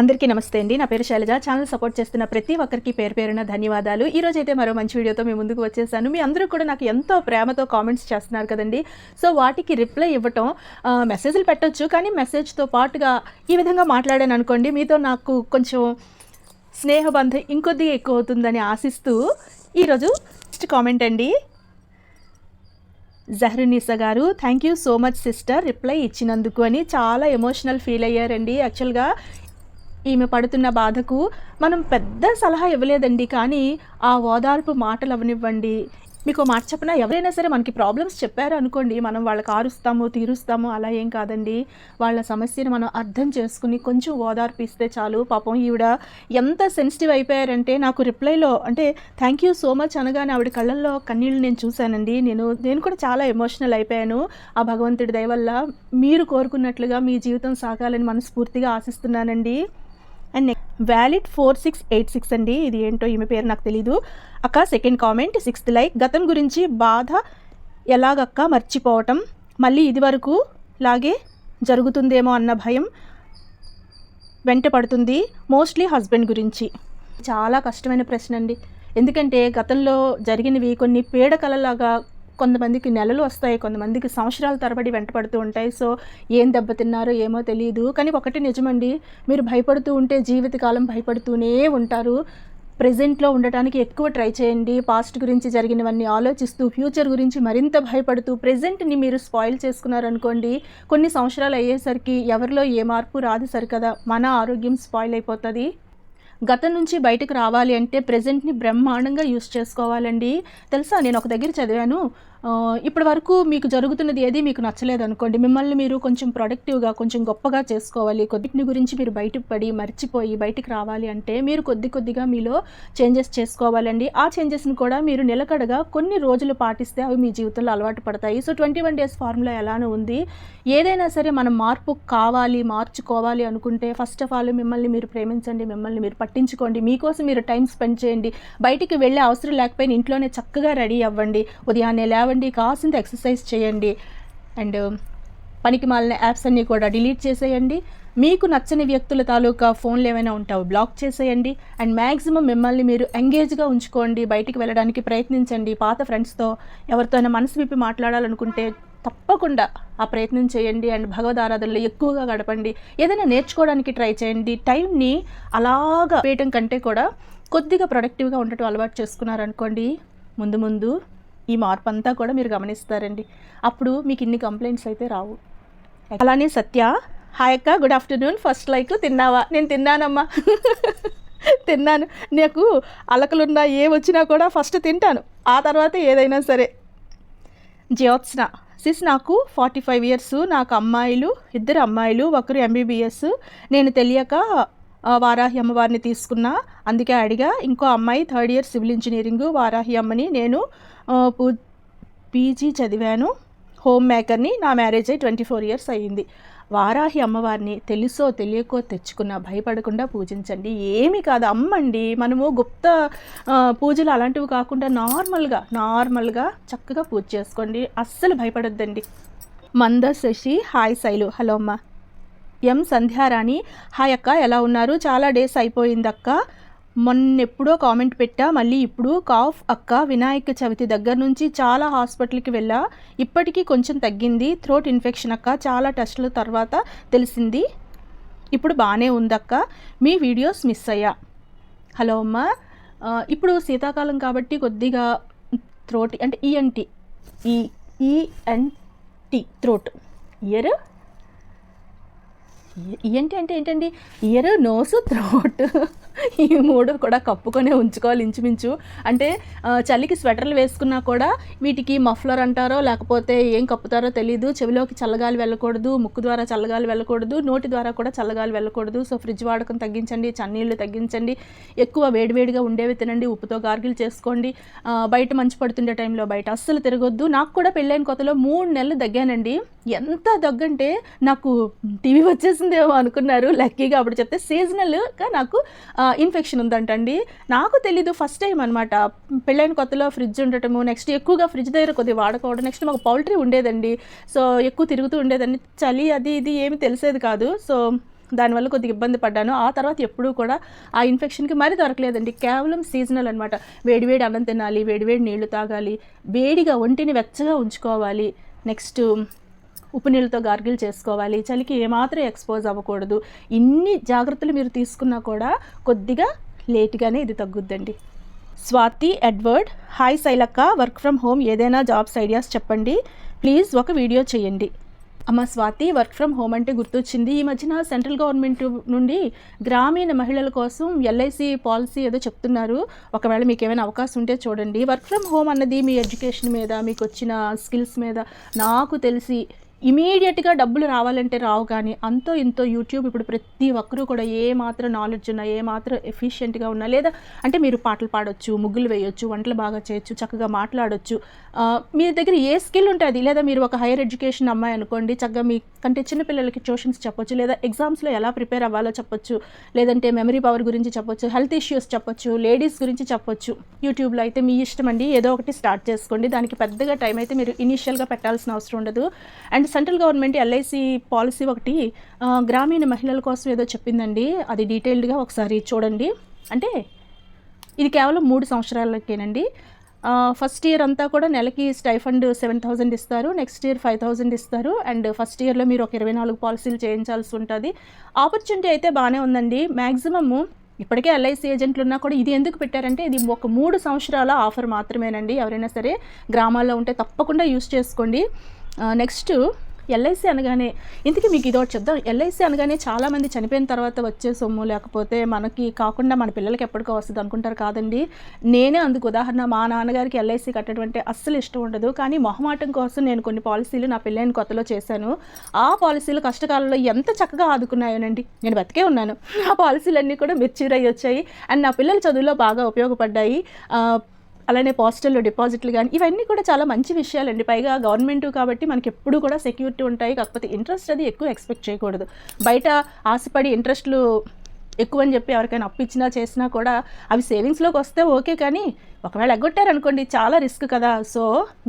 అందరికీ నమస్తే అండి. నా పేరు శైలజ. ఛానల్ సపోర్ట్ చేస్తున్న ప్రతి ఒక్కరికి పేరు పేరున ధన్యవాదాలు. ఈ రోజు అయితే మరో మంచి వీడియోతో మీ ముందుకు వచ్చేసాను. మీ అందరూ కూడా నాకు ఎంతో ప్రేమతో కామెంట్స్ చేస్తున్నారు కదండి. సో వాటికి రిప్లై ఇవ్వటం మెసేజ్లు పెట్టొచ్చు. కానీ మెసేజ్తో పాటుగా ఈ విధంగా మాట్లాడాను అనుకోండి మీతో నాకు కొంచెం స్నేహబంధం ఇంకొద్దిగా ఎక్కువ అవుతుందని ఆశిస్తూ ఈరోజు నెక్స్ట్ కామెంట్ అండి. జహ్రునిసా గారు thank you so much sister reply ఇచ్చినందుకు అని చాలా ఎమోషనల్ ఫీల్ అయ్యారండి. యాక్చువల్గా ఈమె పడుతున్న బాధకు మనం పెద్ద సలహా ఇవ్వలేదండి కానీ ఆ ఓదార్పు మాటలు అవనివ్వండి మీకు మాట చెప్పిన? ఎవరైనా సరే మనకి ప్రాబ్లమ్స్ చెప్పారు అనుకోండి మనం వాళ్ళకి ఆరుస్తాము తీరుస్తాము అలా ఏం కాదండి. వాళ్ళ సమస్యను మనం అర్థం చేసుకుని కొంచెం ఓదార్పు ఇస్తే చాలు. పాపం ఈవిడ ఎంత సెన్సిటివ్ అయిపోయారంటే నాకు రిప్లైలో అంటే థ్యాంక్ యూ సో మచ్ అనగానే ఆవిడ కళ్ళల్లో కన్నీళ్ళు నేను చూశానండి. నేను నేను కూడా చాలా ఎమోషనల్ అయిపోయాను. ఆ భగవంతుడి దయ వల్ల మీరు కోరుకున్నట్లుగా మీ జీవితం సాగాలని మనస్ఫూర్తిగా ఆశిస్తున్నానండి. And valid four six eight six అండి. ఇది ఏంటో ఈమె పేరు నాకు తెలీదు. అక్క సెకండ్ కామెంట్ సిక్స్త్ లైక్ గతం గురించి బాధ ఎలాగక్క మర్చిపోవటం? మళ్ళీ ఇది వరకు లాగే జరుగుతుందేమో అన్న భయం వెంట పడుతుంది. మోస్ట్లీ హస్బెండ్ గురించి. చాలా కష్టమైన ప్రశ్న అండి. ఎందుకంటే గతంలో జరిగినవి కొన్ని పీడకలలాగా కొంతమందికి నెలలు వస్తాయి కొంతమందికి సంవత్సరాల తరబడి వెంటపడుతూ ఉంటాయి. సో ఏం దెబ్బతిన్నారో ఏమో తెలియదు కానీ ఒకటి నిజమండి మీరు భయపడుతూ ఉంటే జీవితకాలం భయపడుతూనే ఉంటారు. ప్రజెంట్లో ఉండటానికి ఎక్కువ ట్రై చేయండి. పాస్ట్ గురించి జరిగినవన్నీ ఆలోచిస్తూ ఫ్యూచర్ గురించి మరింత భయపడుతూ ప్రజెంట్ని మీరు స్పాయిల్ చేసుకున్నారనుకోండి కొన్ని సంవత్సరాలు అయ్యేసరికి ఎవరిలో ఏ మార్పు రాదు సరికదా. మన ఆరోగ్యం స్పాయిల్ అయిపోతుంది. గతం నుంచి బయటకు రావాలి అంటే ప్రజెంట్ని బ్రహ్మాండంగా యూస్ చేసుకోవాలండి. తెలుసా? నేను ఒక దగ్గర చదివాను. ఇప్పటి వరకు మీకు జరుగుతున్నది ఏది మీకు నచ్చలేదు అనుకోండి మిమ్మల్ని మీరు కొంచెం ప్రొడక్టివ్గా కొంచెం గొప్పగా చేసుకోవాలి. కొద్దిని గురించి మీరు బయటకు పడి మర్చిపోయి బయటికి రావాలి అంటే మీరు కొద్ది కొద్దిగా మీలో చేంజెస్ చేసుకోవాలండి. ఆ చేంజెస్ని కూడా మీరు నిలకడగా కొన్ని రోజులు పాటిస్తే అవి మీ జీవితంలో అలవాటు పడతాయి. So twenty one days formula ఎలానో ఉంది. ఏదైనా సరే మనం మార్పు కావాలి మార్చుకోవాలి అనుకుంటే ఫస్ట్ ఆఫ్ ఆల్ మిమ్మల్ని మీరు ప్రేమించండి మిమ్మల్ని మీరు పట్టించుకోండి. మీకోసం మీరు టైం స్పెండ్ చేయండి. బయటికి వెళ్ళే అవసరం లేకపోయినా ఇంట్లోనే చక్కగా రెడీ అవ్వండి. ఉదయాన్నే లేవండి కాసింత ఎక్సర్సైజ్ చేయండి. అండ్ పనికి మాలిన యాప్స్ అన్నీ కూడా డిలీట్ చేసేయండి. మీకు నచ్చని వ్యక్తుల తాలూకా ఫోన్లు ఏమైనా ఉంటావు బ్లాక్ చేసేయండి. అండ్ మ్యాక్సిమం మిమ్మల్ని మీరు ఎంగేజ్గా ఉంచుకోండి. బయటికి వెళ్ళడానికి ప్రయత్నించండి. పాత ఫ్రెండ్స్తో ఎవరితోనైనా మనసు విప్పి మాట్లాడాలనుకుంటే తప్పకుండా ఆ ప్రయత్నం చేయండి. అండ్ భగవద్ ఆరాధనలో ఎక్కువగా గడపండి. ఏదైనా నేర్చుకోవడానికి ట్రై చేయండి. టైంని అలాగా వేయటం కంటే కూడా కొద్దిగా ప్రొడక్టివ్గా ఉండటం అలవాటు చేసుకున్నారనుకోండి ముందు ముందు ఈ మార్పు అంతా కూడా మీరు గమనిస్తారండి. అప్పుడు మీకు ఇన్ని కంప్లైంట్స్ అయితే రావు. అలానే సత్య హాయ్ అక్క గుడ్ ఆఫ్టర్నూన్. ఫస్ట్ లైక్ తిన్నావా? నేను తిన్నానమ్మా. తిన్నాను. నాకు అలకలున్నా ఏ వచ్చినా కూడా ఫస్ట్ తింటాను. ఆ తర్వాత ఏదైనా సరే. జ్యోత్స్న సిస్ నాకు ఫార్టీ ఫైవ్ ఇయర్స్. నాకు అమ్మాయిలు ఇద్దరు అమ్మాయిలు ఒకరు ఎంబీబీఎస్ నేను తెలియక వారాహి అమ్మవారిని తీసుకున్నా. అందుకే అడిగా ఇంకో అమ్మాయి third year civil engineering Varahi అమ్మని నేను పీజీ చదివాను. హోమ్ మేకర్ని నా మ్యారేజ్ అయ్యి ట్వంటీ ఫోర్ ఇయర్స్ అయ్యింది. వారాహి అమ్మవారిని తెలుసో తెలియకో తెచ్చుకున్న భయపడకుండా పూజించండి. ఏమీ కాదు అమ్మండి. మనము గుప్త పూజలు అలాంటివి కాకుండా నార్మల్గా నార్మల్గా చక్కగా పూజ చేసుకోండి. అస్సలు భయపడొద్దండి. మంద శశి హాయ్ శైలు. హలో అమ్మ. ఎం సంధ్యారాణి. హాయ్ అక్క ఎలా ఉన్నారు? చాలా డేస్ అయిపోయింది అక్క మొన్నెప్పుడో కామెంట్ పెట్టా మళ్ళీ ఇప్పుడు కాఫ్ అక్క వినాయక చవితి దగ్గర నుంచి చాలా హాస్పిటల్కి వెళ్ళా. ఇప్పటికీ కొంచెం తగ్గింది. థ్రోట్ ఇన్ఫెక్షన్ అక్క చాలా టెస్టుల తర్వాత తెలిసింది. ఇప్పుడు బాగానే ఉందక్క. మీ వీడియోస్ మిస్ అయ్యా. హలో అమ్మ. ఇప్పుడు శీతాకాలం కాబట్టి కొద్దిగా థ్రోట్ అంటే ఈఎన్టీ ఈ ఈఎన్టీ థ్రోట్ ఇయర్? ఈఎన్టీ అంటే ఏంటండి? ఇయర్ నోసు థ్రోట్ ఈ మూడు కూడా కప్పుకొనే ఉంచుకోవాలి ఇంచుమించు. అంటే చలికి స్వెటర్లు వేసుకున్నా కూడా వీటికి మఫ్లర్ అంటారో లేకపోతే ఏం కప్పుతారో తెలియదు చెవిలోకి చల్లగాలి వెళ్ళకూడదు ముక్కు ద్వారా చల్లగాలి వెళ్ళకూడదు నోటి ద్వారా కూడా చల్లగాలి వెళ్ళకూడదు. సో ఫ్రిడ్జ్ వాడకం తగ్గించండి చన్నీళ్ళు తగ్గించండి. ఎక్కువ వేడివేడిగా ఉండేవి తినండి ఉప్పుతో గార్గిల్ చేసుకోండి. బయట మంచు పడుతుండే టైంలో బయట అస్సలు తిరగొద్దు. నాకు కూడా పెళ్ళైన కొత్తలో మూడు నెలలు దగ్గానండి. ఎంత దగ్గంటే నాకు టీవీ వచ్చేసిందేమో అనుకున్నారు. లక్కీగా అప్పుడు చెప్తే సీజనల్గా నాకు ఇన్ఫెక్షన్ ఉందంటండి. నాకు తెలీదు ఫస్ట్ టైం అనమాట పెళ్ళైన కొత్తలో ఫ్రిడ్జ్ ఉండటము నెక్స్ట్ ఎక్కువగా ఫ్రిడ్జ్ దగ్గర కొద్దిగా వాడుకోవడం నెక్స్ట్ మాకు పౌల్ట్రీ ఉండేదండి. సో ఎక్కువ తిరుగుతూ ఉండేదండి చలి అది ఇది ఏమి తెలిసేది కాదు. సో దానివల్ల కొద్దిగా ఇబ్బంది పడ్డాను. ఆ తర్వాత ఎప్పుడూ కూడా ఆ ఇన్ఫెక్షన్కి మరీ దొరకలేదండి. కేవలం సీజనల్ అనమాట వేడివేడి అన్నం తినాలి వేడివేడి నీళ్ళు తాగాలి వేడిగా ఒంటిని వెచ్చగా ఉంచుకోవాలి. నెక్స్ట్ ఉప్పు నీళ్ళతో గార్గిల్ చేసుకోవాలి. చలికి ఏమాత్రం ఎక్స్పోజ్ అవ్వకూడదు. ఇన్ని జాగ్రత్తలు మీరు తీసుకున్నా కూడా కొద్దిగా లేట్గానే ఇది తగ్గుద్దండి. స్వాతి ఎడ్వర్డ్ హాయ్ శైలక్క వర్క్ ఫ్రమ్ హోమ్ ఏదైనా జాబ్స్ ఐడియాస్ చెప్పండి. ప్లీజ్ ఒక వీడియో చేయండి. అమ్మ స్వాతి వర్క్ ఫ్రమ్ హోమ్ అంటే గుర్తొచ్చింది. ఈ మధ్యన సెంట్రల్ గవర్నమెంట్ నుండి గ్రామీణ మహిళల కోసం ఎల్ఐసి పాలసీ ఏదో చెప్తున్నారు. ఒకవేళ మీకు ఏమైనా అవకాశం ఉంటే చూడండి. వర్క్ ఫ్రమ్ హోమ్ అన్నది మీ ఎడ్యుకేషన్ మీద మీకు వచ్చిన స్కిల్స్ మీద నాకు తెలిసి ఇమీడియట్గా డబ్బులు రావాలంటే రావు కానీ అంతో ఇంతో యూట్యూబ్ ఇప్పుడు ప్రతి ఒక్కరూ కూడా ఏ మాత్రం నాలెడ్జ్ ఉన్నా ఏ మాత్రం ఎఫిషియెంట్గా ఉన్నా లేదా అంటే మీరు పాటలు పాడొచ్చు ముగ్గులు వేయొచ్చు వంటలు బాగా చేయొచ్చు చక్కగా మాట్లాడొచ్చు. మీ దగ్గర ఏ స్కిల్ ఉంటుంది లేదా మీరు ఒక హైయర్ ఎడ్యుకేషన్ అమ్మాయి అనుకోండి చక్కగా మీ కంటే చిన్నపిల్లలకి ట్యూషన్స్ చెప్పొచ్చు లేదా ఎగ్జామ్స్లో ఎలా ప్రిపేర్ అవ్వాలో చెప్పొచ్చు లేదంటే మెమరీ పవర్ గురించి చెప్పొచ్చు హెల్త్ ఇష్యూస్ చెప్పొచ్చు లేడీస్ గురించి చెప్పొచ్చు. యూట్యూబ్లో అయితే మీ ఇష్టం అండి ఏదో ఒకటి స్టార్ట్ చేసుకోండి. దానికి పెద్దగా టైం అయితే మీరు ఇనీషియల్గా పెట్టాల్సిన అవసరం ఉండదు. And central government LIC policy ఒకటి గ్రామీణ మహిళల కోసం ఏదో చెప్పిందండి. అది డీటెయిల్డ్గా ఒకసారి చూడండి. అంటే ఇది కేవలం మూడు సంవత్సరాలకేనండి. ఫస్ట్ ఇయర్ అంతా కూడా నెలకి స్టైఫండ్ సెవెన్ థౌజండ్ ఇస్తారు. నెక్స్ట్ ఇయర్ ఫైవ్ థౌజండ్ ఇస్తారు. అండ్ ఫస్ట్ ఇయర్లో మీరు ఒక ఇరవై నాలుగు పాలసీలు చేయించాల్సి ఉంటుంది. ఆపర్చునిటీ అయితే బాగానే ఉందండి. మ్యాక్సిమము ఇప్పటికే ఎల్ఐసి ఏజెంట్లు ఉన్నా కూడా ఇది ఎందుకు పెట్టారంటే ఇది ఒక మూడు సంవత్సరాల ఆఫర్ మాత్రమేనండి. ఎవరైనా సరే గ్రామాల్లో ఉంటే తప్పకుండా యూస్ చేసుకోండి. నెక్స్ట్ ఎల్ఐసి అనగానే ఇంతకీ మీకు ఇదొకటి చెప్దాం. ఎల్ఐసి అనగానే చాలామంది చనిపోయిన తర్వాత వచ్చే సొమ్ము లేకపోతే మనకి కాకుండా మన పిల్లలకి ఎప్పటికో వస్తుంది అనుకుంటారు కాదండి. నేనే అందుకు ఉదాహరణ మా నాన్నగారికి ఎల్ఐసి కట్టడం అంటే అస్సలు ఇష్టం ఉండదు. కానీ మొహమాటం కోసం నేను కొన్ని పాలసీలు నా పిల్లని కొత్తలో చేశాను. ఆ పాలసీలు కష్టకాలంలో ఎంత చక్కగా ఆదుకున్నాయోనండి. నేను బతికే ఉన్నాను. ఆ పాలసీలన్నీ కూడా మెచ్యూర్ అయ్యి వచ్చాయి. అండ్ నా పిల్లల చదువులో బాగా ఉపయోగపడ్డాయి. అలానే పోస్టల్లో డిపాజిట్లు కానీ ఇవన్నీ కూడా చాలా మంచి విషయాలండి. పైగా గవర్నమెంట్ కాబట్టి మనకి ఎప్పుడు కూడా సెక్యూరిటీ ఉంటాయి. కాకపోతే ఇంట్రెస్ట్ అది ఎక్కువ ఎక్స్పెక్ట్ చేయకూడదు. బయట ఆశపడి ఇంట్రెస్ట్లు ఎక్కువ అని చెప్పి ఎవరికైనా అప్పు ఇచ్చినా చేసినా కూడా అవి సేవింగ్స్లోకి వస్తే ఓకే కానీ ఒకవేళ ఎగ్గొట్టారనుకోండి చాలా రిస్క్ కదా. సో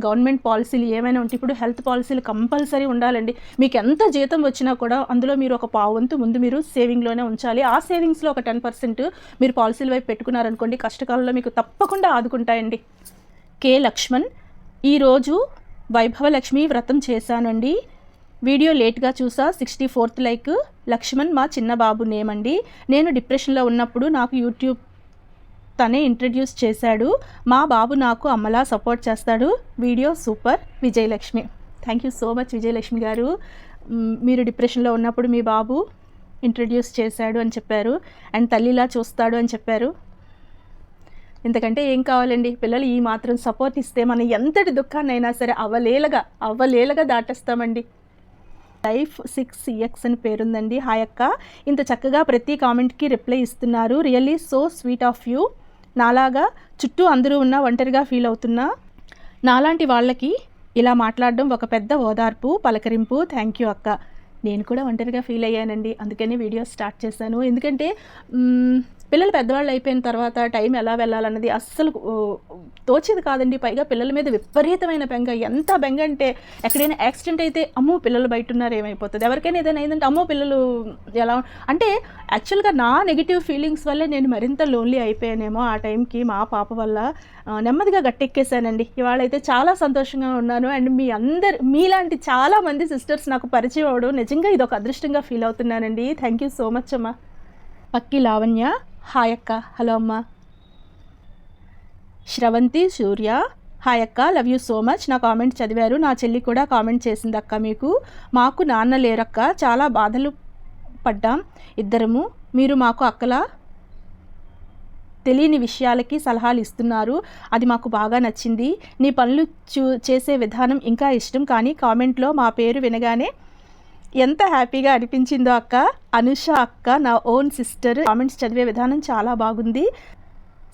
గవర్నమెంట్ పాలసీలు ఏమైనా ఉంటే ఇప్పుడు హెల్త్ పాలసీలు కంపల్సరీ ఉండాలండి. మీకు ఎంత జీతం వచ్చినా కూడా అందులో మీరు ఒక పావు వంతు ముందు మీరు సేవింగ్లోనే ఉంచాలి. ఆ సేవింగ్స్లో ఒక టెన్ పర్సెంట్ మీరు పాలసీల వైపు పెట్టుకున్నారనుకోండి కష్టకాలంలో మీకు తప్పకుండా ఆదుకుంటాయండి. కే లక్ష్మణ్ ఈరోజు వైభవలక్ష్మి వ్రతం చేశానండి. వీడియో లేట్గా చూసా సిక్స్టీ ఫోర్త్ లైక్. లక్ష్మణ్ మా చిన్న బాబు నేమ్ అండి నేను డిప్రెషన్లో ఉన్నప్పుడు నాకు యూట్యూబ్ తనే ఇంట్రడ్యూస్ చేశాడు. మా బాబు నాకు అమ్మలా సపోర్ట్ చేస్తాడు. Video super. Vijayalakshmi. Thank you so much Vijayalakshmi గారు. మీరు డిప్రెషన్లో ఉన్నప్పుడు మీ బాబు ఇంట్రడ్యూస్ చేశాడు అని చెప్పారు. అండ్ తల్లిలా చూస్తాడు అని చెప్పారు. ఎందుకంటే ఏం కావాలండి? పిల్లలు ఈ మాత్రం సపోర్ట్ ఇస్తే మనం ఎంతటి దుఃఖాన్నైనా సరే అవలేలగా అవలేలగా దాటేస్తామండి. లైఫ్ సిక్స్ సిఎక్స్ అని పేరుందండి. హాయ్ అక్క. ఇంత చక్కగా ప్రతి కామెంట్కి రిప్లై ఇస్తున్నారు. Really so sweet of you. నాలాగా చుట్టూ అందరూ ఉన్న ఒంటరిగా ఫీల్ అవుతున్నా. నాలాంటి వాళ్ళకి ఇలా మాట్లాడడం ఒక పెద్ద ఓదార్పు పలకరింపు. థ్యాంక్ యూ అక్క. నేను కూడా ఒంటరిగా ఫీల్ అయ్యానండి. అందుకని వీడియో స్టార్ట్ చేశాను. ఎందుకంటే పిల్లలు పెద్దవాళ్ళు అయిపోయిన తర్వాత టైం ఎలా వెళ్ళాలన్నది అస్సలు తోచేది కాదండి. పైగా పిల్లల మీద విపరీతమైన బెంగ. ఎంత బెంగ అంటే ఎక్కడైనా యాక్సిడెంట్ అయితే అమ్మో పిల్లలు బయట ఉన్నారు ఏమైపోతుంది? ఎవరికైనా ఏదైనా అయిందంటే అమ్మో పిల్లలు ఎలా అంటే యాక్చువల్గా నా నెగిటివ్ ఫీలింగ్స్ వల్లే నేను మరింత లోన్లీ అయిపోయానేమో ఆ టైంకి మా పాప వల్ల. నెమ్మదిగా గట్టెక్కేశానండి. ఇవాళ అయితే చాలా సంతోషంగా ఉన్నాను. అండ్ మీ అందరు మీలాంటి చాలా మంది సిస్టర్స్ నాకు పరిచయం అవడం నిజంగా ఇది ఒక అదృష్టంగా ఫీల్ అవుతున్నానండి. థ్యాంక్ యూ సో మచ్ అమ్మా. పక్కి లావణ్య. హాయ్ అక్క హలో అమ్మ. శ్రవంతి సూర్య హాయ్ అక్క లవ్ యూ సో మచ్. నా కామెంట్ చదివారు నా చెల్లి కూడా కామెంట్ చేసింది అక్క మీకు. మాకు నాన్న లేరక్క చాలా బాధలు పడ్డాం ఇద్దరము. మీరు మాకు అక్కలా తెలియని విషయాలకి సలహాలు ఇస్తున్నారు. అది మాకు బాగా నచ్చింది. నీ పనులు చూ చేసే విధానం ఇంకా ఇష్టం కానీ కామెంట్లో మా పేరు వినగానే ఎంత హ్యాపీగా అనిపించిందో అక్క. అనుష అక్క నా ఓన్ సిస్టర్. కామెంట్స్ చదివే విధానం చాలా బాగుంది.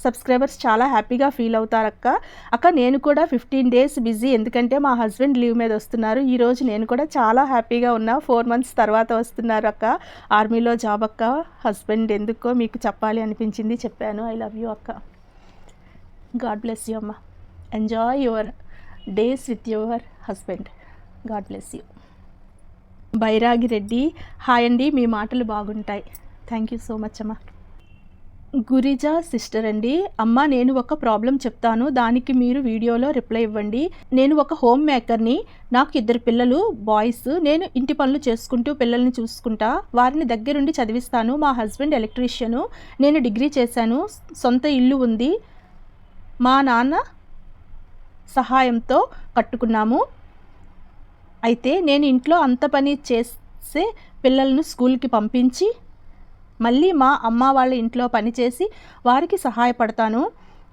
సబ్స్క్రైబర్స్ చాలా హ్యాపీగా ఫీల్ అవుతారు అక్క. అక్క నేను కూడా ఫిఫ్టీన్ డేస్ బిజీ. ఎందుకంటే మా హస్బెండ్ లీవ్ మీద వస్తున్నారు. ఈరోజు నేను కూడా చాలా హ్యాపీగా ఉన్నా. ఫోర్ మంత్స్ తర్వాత వస్తున్నారు అక్క. ఆర్మీలో జాబ్ అక్క. హస్బెండ్ ఎందుకో మీకు చెప్పాలి అనిపించింది. చెప్పాను. ఐ లవ్ యూ అక్క. గాడ్ బ్లెస్ యూ అమ్మ. Enjoy your days with your husband. God bless you. Bairagi Reddy. Hi అండి మీ మాటలు బాగుంటాయి. థ్యాంక్ యూ సో మచ్ అమ్మా. గురిజా సిస్టర్ అండి. అమ్మ నేను ఒక ప్రాబ్లం చెప్తాను. దానికి మీరు వీడియోలో రిప్లై ఇవ్వండి. నేను ఒక హోమ్ మేకర్ని. నాకు ఇద్దరు పిల్లలు బాయ్స్. నేను ఇంటి పనులు చేసుకుంటూ పిల్లల్ని చూసుకుంటా. వారిని దగ్గరుండి చదివిస్తాను. మా హస్బెండ్ ఎలక్ట్రీషియను. నేను డిగ్రీ చేశాను. సొంత ఇల్లు ఉంది. మా నాన్న సహాయంతో కట్టుకున్నాము. అయితే నేను ఇంట్లో అంత పని చేసే పిల్లలను స్కూల్కి పంపించి మళ్ళీ మా అమ్మ వాళ్ళ ఇంట్లో పనిచేసి వారికి సహాయపడతాను.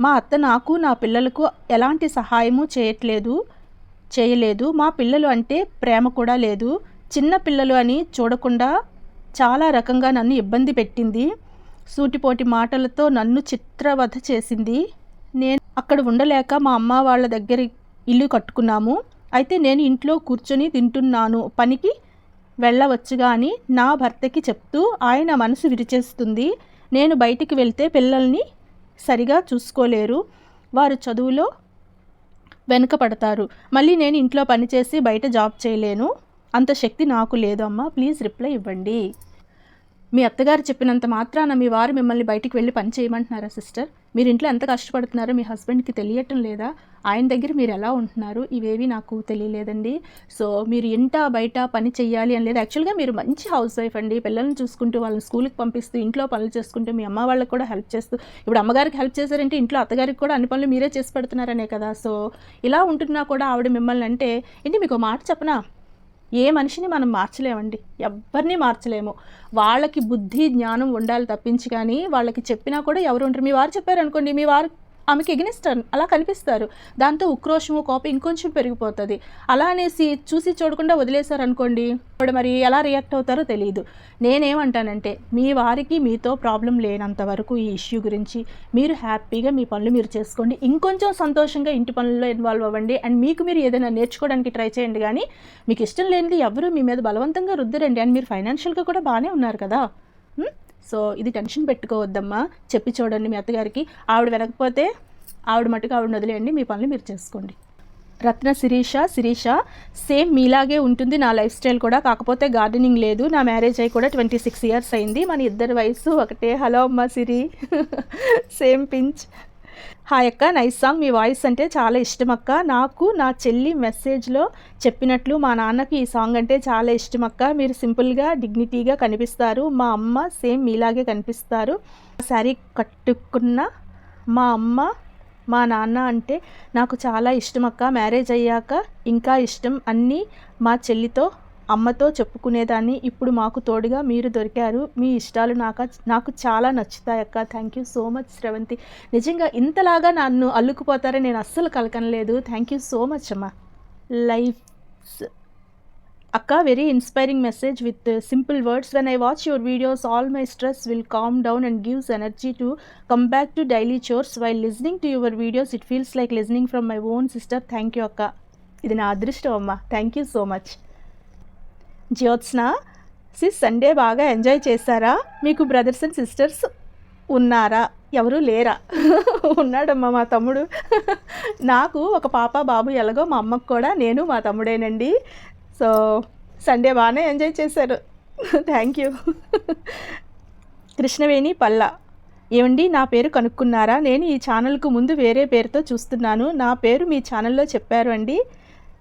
మా అత్త నాకు నా పిల్లలకు ఎలాంటి సహాయము చేయట్లేదు చేయలేదు. మా పిల్లలు అంటే ప్రేమ కూడా లేదు. చిన్న పిల్లలు అని చూడకుండా చాలా రకంగా నన్ను ఇబ్బంది పెట్టింది. సూటిపోటి మాటలతో నన్ను చిత్రవధ చేసింది. నేను అక్కడ ఉండలేక మా అమ్మ వాళ్ళ దగ్గర ఇల్లు కట్టుకున్నాము. అయితే నేను ఇంట్లో కూర్చొని తింటున్నాను. పనికి వెళ్ళవచ్చుగా అని నా భర్తకి చెప్తూ ఆయన మనసు విరిచేస్తుంది. నేను బయటికి వెళ్తే పిల్లల్ని సరిగా చూసుకోలేరు. వారు చదువులో వెనుకపడతారు మళ్ళీ నేను ఇంట్లో పనిచేసి బయట జాబ్ చేయలేను. అంత శక్తి నాకు లేదు అమ్మా. ప్లీజ్ రిప్లై ఇవ్వండి. మీ అత్తగారు చెప్పినంత మాత్రాన మీ వారు మిమ్మల్ని బయటికి వెళ్ళి పని చేయమంటున్నారా సిస్టర్? మీరు ఇంట్లో ఎంత కష్టపడుతున్నారో మీ హస్బెండ్కి తెలియటం లేదా? ఆయన దగ్గర మీరు ఎలా ఉంటున్నారు? ఇవేవి నాకు తెలియలేదండి. సో మీరు ఇంట బయట పని చేయాలి అని లేదు. యాక్చువల్గా మీరు మంచి హౌస్ వైఫ్ అండి. పిల్లల్ని చూసుకుంటూ వాళ్ళని స్కూల్కి పంపిస్తూ ఇంట్లో పనులు చేసుకుంటూ మీ అమ్మ వాళ్ళకి కూడా హెల్ప్ చేస్తూ ఇప్పుడు అమ్మగారికి హెల్ప్ చేశారంటే ఇంట్లో అత్తగారికి కూడా అన్ని పనులు మీరే చేసి పెడుతున్నారనే కదా. సో ఇలా ఉంటున్నా కూడా ఆవిడ మిమ్మల్ని అంటే ఏంటి మీకు ఒక మాట చెప్పనా? ఏ మనిషిని మనం మార్చలేమండి. ఎవ్వరిని మార్చలేము. వాళ్ళకి బుద్ధి జ్ఞానం ఉండాలి తప్పించి కానీ వాళ్ళకి చెప్పినా కూడా ఎవరు ఉంటారు మీ వారు చెప్పారనుకోండి మీ వారు ఆమెకి ఎగ్నిస్ట్ అలా కనిపిస్తారు. దాంతో ఉక్రోషము కోపం ఇంకొంచెం పెరిగిపోతుంది. అలా అనేసి చూసి చూడకుండా వదిలేశారనుకోండి ఇప్పుడు మరి ఎలా రియాక్ట్ అవుతారో తెలియదు నేనేమంటానంటే మీ వారికి మీతో ప్రాబ్లం లేనంత వరకు ఈ ఇష్యూ గురించి మీరు హ్యాపీగా మీ పనులు మీరు చేసుకోండి. ఇంకొంచెం సంతోషంగా ఇంటి పనుల్లో ఇన్వాల్వ్ అవ్వండి. అండ్ మీకు మీరు ఏదైనా నేర్చుకోవడానికి ట్రై చేయండి కానీ మీకు ఇష్టం లేనిది ఎవరు మీ మీద బలవంతంగా రుద్దరండి. అండ్ మీరు ఫైనాన్షియల్గా కూడా బాగానే ఉన్నారు కదా. సో ఇది టెన్షన్ పెట్టుకోవద్దమ్మా. చెప్పి చూడండి మీ అత్తగారికి. ఆవిడ వెనకపోతే ఆవిడ మటుకు ఆవిడ వదిలేయండి మీ పనులు మీరు చేసుకోండి. రత్న శిరీష శిరీష సేమ్ మీలాగే ఉంటుంది నా లైఫ్ స్టైల్ కూడా. కాకపోతే గార్డెనింగ్ లేదు నా మ్యారేజ్ అయ్యి కూడా ట్వంటీ సిక్స్ ఇయర్స్ అయింది. మన ఇద్దరి వయసు ఒకటే. హలో అమ్మ సిరి. Same pinch. హాయ్ అక్క నైస్ సాంగ్. మీ వాయిస్ అంటే చాలా ఇష్టం అక్క. నాకు నా చెల్లి మెసేజ్లో చెప్పినట్లు మా నాన్నకి ఈ సాంగ్ అంటే చాలా ఇష్టం అక్క. మీరు సింపుల్గా డిగ్నిటీగా కనిపిస్తారు. మా అమ్మ సేమ్ మీలాగే కనిపిస్తారు. శారీ కట్టుకున్న మా అమ్మ మా నాన్న అంటే నాకు చాలా ఇష్టం అక్క. మ్యారేజ్ అయ్యాక ఇంకా ఇష్టం అన్నీ మా చెల్లితో అమ్మతో చెప్పుకునేదాన్ని. ఇప్పుడు మాకు తోడుగా మీరు దొరికారు. మీ ఇష్టాలు నాకు నాకు చాలా నచ్చుతాయి అక్క. Thank you so much Sravanthi నిజంగా ఇంతలాగా నన్ను అల్లుకుపోతారని నేను అస్సలు కలకనలేదు. థ్యాంక్ యూ సో మచ్ అమ్మా. లైఫ్ అక్క very inspiring message with simple words when I watch your videos all my stress will calm down and gives energy to come back to daily chores while listening to your videos it feels like listening from my own sister thank you అక్క. ఇది నా అదృష్టం అమ్మ. Thank you so much Jyotsna sis Sunday బాగా enjoy చేశారా? మీకు brothers and sisters ఉన్నారా? ఎవరూ లేరా? ఉన్నాడమ్మా మా తమ్ముడు. నాకు ఒక పాప బాబు ఎలాగో మా అమ్మకు కూడా నేను మా తమ్ముడేనండి. సో సండే బాగానే ఎంజాయ్ చేశారు. థ్యాంక్ యూ కృష్ణవేణి పల్ల. ఏమండి నా పేరు కనుక్కున్నారా? నేను ఈ ఛానల్కు ముందు వేరే పేరుతో చూస్తున్నాను. నా పేరు మీ ఛానల్లో చెప్పారు అండి.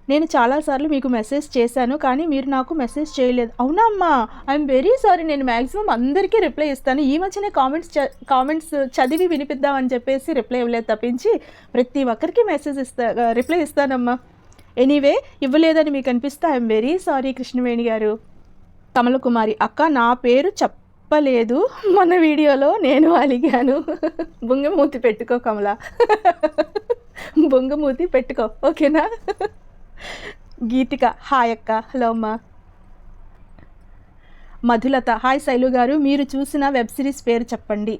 నేను చాలాసార్లు మీకు మెసేజ్ చేశాను కానీ మీరు నాకు మెసేజ్ చేయలేదు. అవునా అమ్మా ఐఎమ్ వెరీ సారీ నేను మ్యాక్సిమం అందరికీ రిప్లై ఇస్తాను. ఈ మధ్యనే కామెంట్స్ చ కామెంట్స్ చదివి వినిపిద్దామని చెప్పేసి రిప్లై ఇవ్వలేదు తప్పించి ప్రతి ఒక్కరికి మెసేజ్ ఇస్తా రిప్లై ఇస్తానమ్మా. ఎనీవే ఇవ్వలేదని మీకు అనిపిస్తే ఐఎమ్ వెరీ సారీ కృష్ణవేణి గారు. కమలకుమారి అక్క నా పేరు చెప్పలేదు. మన వీడియోలో నేను అలిగాను. బొంగమూతి పెట్టుకో కమల. బొంగమూతి పెట్టుకో ఓకేనా? గీతిక హాయ్ అక్క హలో అమ్మా. మధులత హాయ్ శైలు గారు మీరు చూసిన వెబ్ సిరీస్ పేరు చెప్పండి.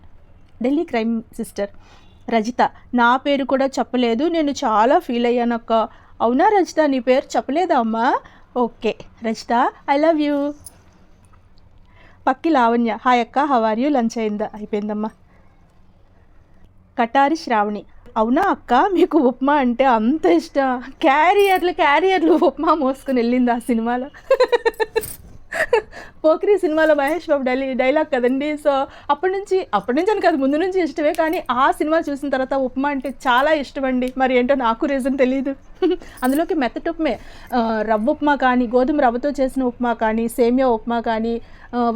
Delhi crime sister. రజిత నా పేరు కూడా చెప్పలేదు నేను చాలా ఫీల్ అయ్యాను అక్క. అవునా రజిత నీ పేరు చెప్పలేదా అమ్మా? Okay. Rajitha I love you. Pakki Lavanya hi అక్క హవార్ యూ? లంచ్ అయిందా? అయిపోయిందమ్మా. కటారి శ్రావణి అవునా అక్క? మీకు ఉప్మా అంటే అంత ఇష్టం. క్యారియర్లు క్యారియర్లు ఉప్మా మోసుకుని వెళ్ళింది ఆ సినిమాలో. పోక్రి సినిమాలో మహేష్ బాబు డైలీ డైలాగ్ కదండి. సో అప్పటి నుంచి అప్పటి నుంచి అని కాదు ముందు నుంచి ఇష్టమే. కానీ ఆ సినిమా చూసిన తర్వాత ఉప్మా అంటే చాలా ఇష్టం అండి. మరి ఏంటో నాకు రీజన్ తెలియదు అందులోకి మెత్తటి ఉప్మే. రవ్వ ఉప్మా కానీ గోధుమ రవ్వతో చేసిన ఉప్మా కానీ సేమియా ఉప్మా కానీ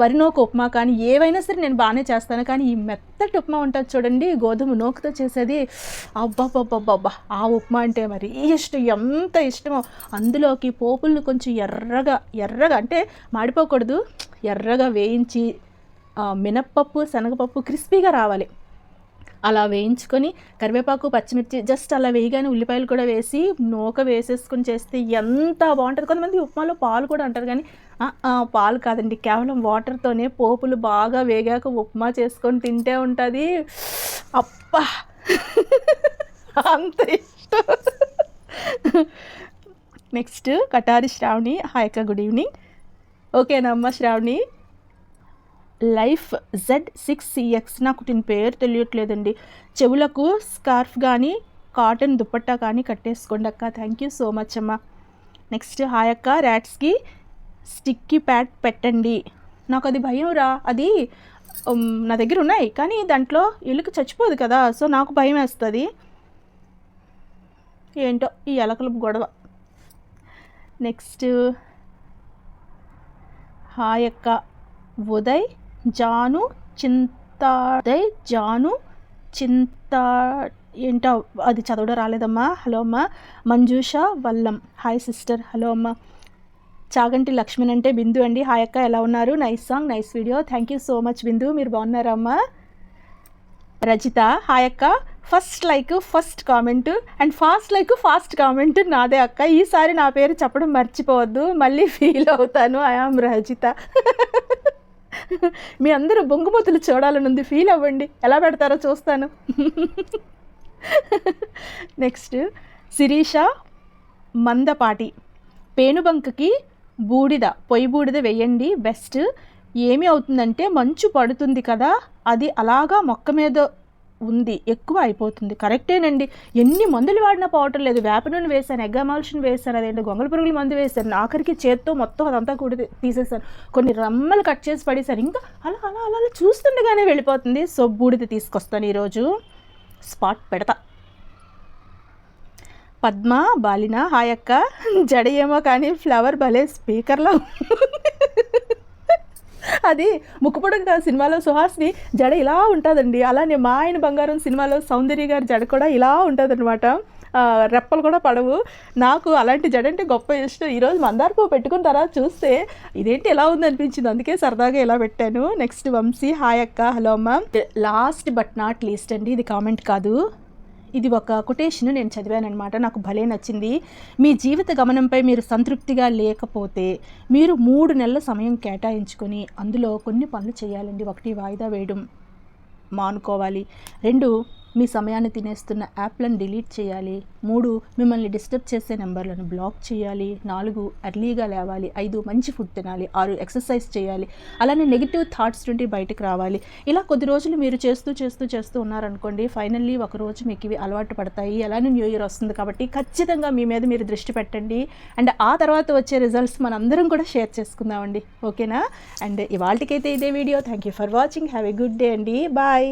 వరి నూక ఉప్మా కానీ ఏవైనా సరే నేను బాగానే చేస్తాను. కానీ ఈ మెత్తటి ఉప్మా ఉంటుంది చూడండి గోధుమ నూకతో చేసేది అబ్బాబ్బాబ్బా ఆ ఉప్మా అంటే మరి ఇష్టం. ఎంత ఇష్టమో. అందులోకి పోపులను కొంచెం ఎర్రగా ఎర్రగా అంటే మాడిపోకూడదు. ఎర్రగా వేయించి మినప్పప్పు శనగపప్పు క్రిస్పీగా రావాలి. అలా వేయించుకొని కరివేపాకు పచ్చిమిర్చి జస్ట్ అలా వేయగానే ఉల్లిపాయలు కూడా వేసి నూక వేసేసుకొని చేస్తే ఎంత బాగుంటుంది. కొంతమంది ఉప్మాలో పాలు కూడా అంటారు కానీ పాలు కాదండి. కేవలం వాటర్తోనే పోపులు బాగా వేగాక ఉప్మా చేసుకొని తింటే ఉంటుంది. అప్ప! అంత ఇష్టం. నెక్స్ట్ కటారి శ్రావణి హాయ్ అక్క గుడ్ ఈవినింగ్ ఓకేనమ్మా Sravani. Life Z six CX నాకు దీని పేరు తెలియట్లేదండి. చెవులకు స్కార్ఫ్ కానీ కాటన్ దుపట్టా కానీ కట్టేసుకోండి అక్క. థ్యాంక్ యూ సో మచ్ అమ్మ. నెక్స్ట్ హాయ్ అక్క. ర్యాట్స్కి స్టిక్కీ ప్యాడ్ పెట్టండి. నాకు అది భయం రా. అది నా దగ్గర ఉన్నాయి కానీ దాంట్లో ఎలుక చచ్చిపోదు కదా సో నాకు భయం వేస్తుంది. ఏంటో ఈ ఎలకల గొడవ. నెక్స్ట్ హాయ్ అక్క. ఉదయ్ జాను చింతాదయ్ జాను చింత ఏంటో అది చదవడం రాలేదమ్మా. హలో అమ్మా. Manjusha Vallam. Hi sister. Hello అమ్మ. చాగంటి లక్ష్మణ్ అంటే బిందు అండి. హాయ్ అక్క ఎలా ఉన్నారు? Nice song nice video. Thank you so much Bindu. మీరు బాగున్నారమ్మా రజిత హాయ్ అక్క. First like first comment. And fast like fast comment నాదే అక్క. ఈసారి నా పేరు చెప్పడం మర్చిపోవద్దు. మళ్ళీ ఫీల్ అవుతాను. ఐఆమ్ రజిత. మీ అందరూ బొంగుమూతులు చూడాలని ఉంది ఫీల్ అవ్వండి. ఎలా పెడతారో చూస్తాను. నెక్స్ట్ శిరీష మందపాటి. పేనుబంకకి బూడిద పొయ్యి బూడిద వేయండి. బెస్ట్ ఏమి అవుతుందంటే మంచు పడుతుంది కదా అది అలాగా మొక్క మీద ఉంది ఎక్కువ అయిపోతుంది. కరెక్టేనండి. ఎన్ని మందులు వాడినా పోవటం లేదు. వేప నూనె వేసాను ఎగ్గామాల్షన్ వేశాను అదేంటి గొంగళ పురుగుల మందు వేశాను ఆఖరికి చేత్తో మొత్తం అదంతా కూడా తీసేశాను. కొన్ని రమ్మలు కట్ చేసి పడేసాను ఇంకా అలా అలా అలా అలా చూస్తుండగానే వెళ్ళిపోతుంది. సో బూడిద తీసుకొస్తాను ఈరోజు. స్పాట్ పెడతా. పద్మ బాలిన హాయక్క జడ ఏమో కానీ ఫ్లవర్ భలే స్పీకర్లో అది ముక్కుపొడక సినిమాలో సుహాస్ని జడ ఇలా ఉంటుందండి. అలానే మా ఆయన బంగారం సినిమాలో సౌందర్య గారి జడ కూడా ఇలా ఉంటుందన్నమాట. రెప్పలు కూడా పడవు. నాకు అలాంటి జడ అంటే గొప్ప ఇష్టం. ఈరోజు మందార పువ్వు పెట్టుకున్న తర్వాత చూస్తే ఇదేంటి ఎలా ఉంది అనిపించింది అందుకే సరదాగా ఇలా పెట్టాను. నెక్స్ట్ వంశీ హాయ్ అక్క హలో అమ్మ. లాస్ట్ బట్ నాట్ లీస్ట్ అండి ఇది కామెంట్ కాదు. ఇది ఒక కొటేషన్ నేను చదివానమాట నాకు భలే నచ్చింది. మీ జీవిత గమనంపై మీరు సంతృప్తిగా లేకపోతే మీరు మూడు నెలల సమయం కేటాయించుకొని అందులో కొన్ని పనులు చేయాలండి. ఒకటి వాయిదా వేయడం మానుకోవాలి. రెండు మీ సమయాన్ని తినేస్తున్న యాప్లను డిలీట్ చేయాలి. మూడు మిమ్మల్ని డిస్టర్బ్ చేసే నెంబర్లను బ్లాక్ చేయాలి. నాలుగు ఎర్లీగా లేవాలి. ఐదు మంచి ఫుడ్ తినాలి. ఆరు ఎక్సర్సైజ్ చేయాలి. అలానే నెగిటివ్ థాట్స్ నుండి బయటకు రావాలి. ఇలా కొద్ది రోజులు మీరు చేస్తూ చేస్తూ చేస్తూ ఉన్నారనుకోండి ఫైనల్లీ ఒక రోజు మీకు ఇవి అలవాటు పడతాయి. అలానే న్యూ ఇయర్ వస్తుంది కాబట్టి ఖచ్చితంగా మీ మీద మీరు దృష్టి పెట్టండి. అండ్ ఆ తర్వాత వచ్చే రిజల్ట్స్ మనందరం కూడా షేర్ చేసుకుందామండి. ఓకేనా? అండ్ ఇవాళకైతే ఇదే video. Thank you for watching have a good day అండి. బాయ్